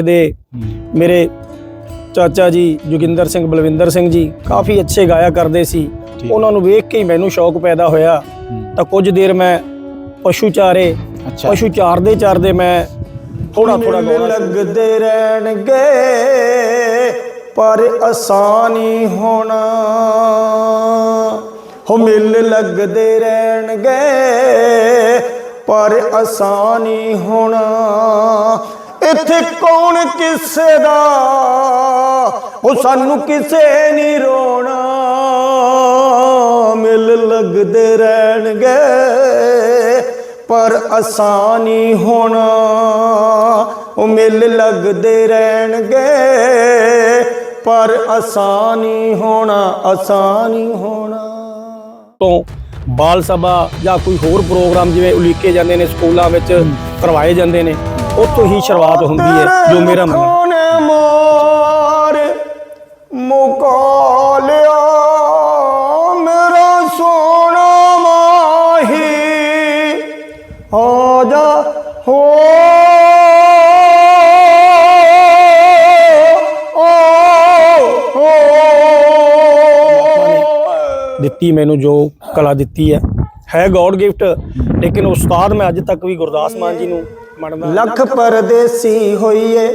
ਦੇ ਮੇਰੇ ਚਾਚਾ ਜੀ ਜੋਗਿੰਦਰ ਸਿੰਘ ਬਲਵਿੰਦਰ ਸਿੰਘ ਜੀ ਕਾਫੀ ਅੱਛੇ ਗਾਇਆ ਕਰਦੇ ਸੀ। ਉਹਨਾਂ ਨੂੰ ਵੇਖ ਕੇ ਹੀ ਮੈਨੂੰ ਸ਼ੌਕ ਪੈਦਾ ਹੋਇਆ। ਤਾਂ ਕੁਝ ਦੇਰ ਮੈਂ ਪਸ਼ੂ ਚਾਰੇ ਪਸ਼ੂ ਚਾਰਦੇ ਚਾਰਦੇ ਮੈਂ ਥੋੜਾ ਥੋੜਾ ਗਾਉਣਾ ਲੱਗਦੇ ਰਹਿਣਗੇ ਪਰ ਆਸਾਨੀ ਹੋਣਾ। ਹੋ ਮਿਲ ਲੱਗਦੇ ਰਹਿਣਗੇ ਪਰ ਆਸਾਨੀ ਹੋਣਾ। ਇੱਥੇ ਕੌਣ ਕਿਸੇ ਦਾ? ਉਹ ਸਾਨੂੰ ਕਿਸੇ ਨਹੀਂ ਰੋਣਾ। ਮਿਲ ਲੱਗਦੇ ਰਹਿਣਗੇ ਪਰ ਆਸਾਨੀ ਹੋਣਾ। ਉਹ ਮਿਲ ਲੱਗਦੇ ਰਹਿਣਗੇ ਪਰ ਆਸਾਨੀ ਹੋਣਾ ਆਸਾਨੀ ਹੋਣਾ। ਤੋਂ ਬਾਲ ਸਭਾ ਜਾਂ ਕੋਈ ਹੋਰ ਪ੍ਰੋਗਰਾਮ ਜਿਵੇਂ ਉਲੀਕੇ ਜਾਂਦੇ ਨੇ ਸਕੂਲਾਂ ਵਿੱਚ ਕਰਵਾਏ ਜਾਂਦੇ ਨੇ ਉੱਥੋਂ ਹੀ ਸ਼ੁਰੂਆਤ ਹੁੰਦੀ ਹੈ ਜੋ ਮੇਰਾ ਕੋਨੇ ਮਾਰ? ਮੁਕਾ ਲਿਆ ਮੇਰਾ ਸੋਨਾ ਮਾਹੀ। ਆ ਜਾ ਹੋ ਦਿੱਤੀ ਮੈਨੂੰ ਜੋ ਕਲਾ ਦਿੱਤੀ ਹੈ। ਹੈ ਗੋਡ ਗਿਫਟ ਲੇਕਿਨ ਉਸਤਾਦ ਮੈਂ ਅੱਜ ਤੱਕ ਵੀ ਗੁਰਦਾਸ ਮਾਨ ਜੀ ਨੂੰ ਮੰਨਦਾ ਲੱਖ ਪਰਦੇਸੀ ਹੋਈਏ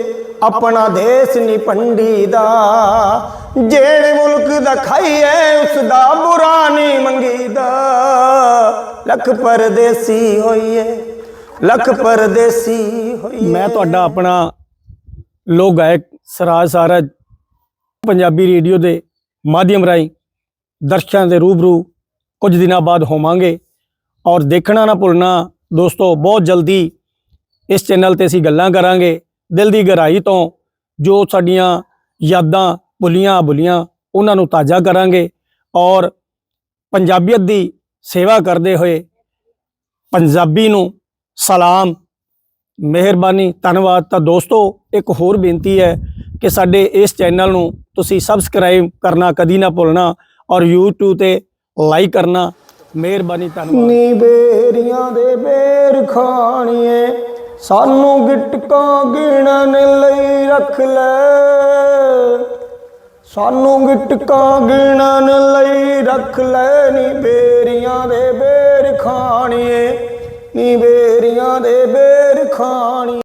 ਆਪਣਾ ਦੇਸ਼ ਨਹੀਂ ਪੰਡੀ ਦਾ ਜਿਹੜੇ ਮੁਲਕ ਦਾ ਖਾਈਏ ਉਸ ਦਾ ਬੁਰਾ ਨਹੀਂ ਮੰਗੀਦਾ। ਲੱਖ ਪਰਦੇਸੀ ਹੋਈਏ ਲੱਖ ਪਰਦੇਸੀ ਹੋਈਏ। ਮੈਂ ਤੁਹਾਡਾ ਆਪਣਾ ਲੋਕ ਗਾਇਕ ਸਰਾਜ ਸਾਰਜ ਪੰਜਾਬੀ ਰੇਡੀਓ ਦੇ ਮਾਧਿਅਮ ਰਾਹੀਂ ਦਰਸ਼ਕਾਂ ਦੇ ਰੂਬਰੂ ਕੁਝ ਦਿਨਾਂ ਬਾਅਦ ਹੋਵਾਂਗੇ ਔਰ ਦੇਖਣਾ ਨਾ ਭੁੱਲਣਾ, ਦੋਸਤੋ, ਬਹੁਤ ਜਲਦੀ ਇਸ ਚੈਨਲ ਤੇ ਅਸੀਂ ਗੱਲਾਂ ਕਰਾਂਗੇ। ਦਿਲ ਦੀ ਗਹਿਰਾਈ ਤੋਂ ਜੋ ਸਾਡੀਆਂ ਯਾਦਾਂ ਭੁੱਲੀਆਂ ਭੁੱਲੀਆਂ ਉਹਨਾਂ ਨੂੰ ਤਾਜ਼ਾ ਕਰਾਂਗੇ ਔਰ ਪੰਜਾਬੀਅਤ ਦੀ ਸੇਵਾ ਕਰਦੇ ਹੋਏ ਪੰਜਾਬੀ ਨੂੰ ਸਲਾਮ, ਮਿਹਰਬਾਨੀ, ਧੰਨਵਾਦ। ਤਾਂ ਦੋਸਤੋ, ਇੱਕ ਹੋਰ ਬੇਨਤੀ ਹੈ ਕਿ ਸਾਡੇ ਇਸ ਚੈਨਲ ਨੂੰ ਤੁਸੀਂ ਸਬਸਕ੍ਰਾਈਬ ਕਰਨਾ ਕਦੀ ਨਾ ਭੁੱਲਣਾ ਔਰ YouTube ਤੇ ਲਾਈਕ ਕਰਨਾ। ਮਿਹਰਬਾਨੀ ਧੰਨਵਾਦ। ਨੀ ਬੇਰੀਆਂ ਦੇ ਬੇਰ ਖਾਣੀਏ, ਸਾਨੂੰ ਗਿਟਕਾਂ ਗਿਣਨ ਲਈ ਰੱਖ ਲੈ। ਸਾਨੂੰ ਗਿਟਕਾਂ ਗਿਣਨ ਲਈ ਰੱਖ ਲੈ ਨੀ ਬੇਰੀਆਂ ਦੇ ਬੇਰ ਖਾਣੀਏ ਨੀ ਬੇਰੀਆਂ ਦੇ ਬੇਰ ਖਾਣੀ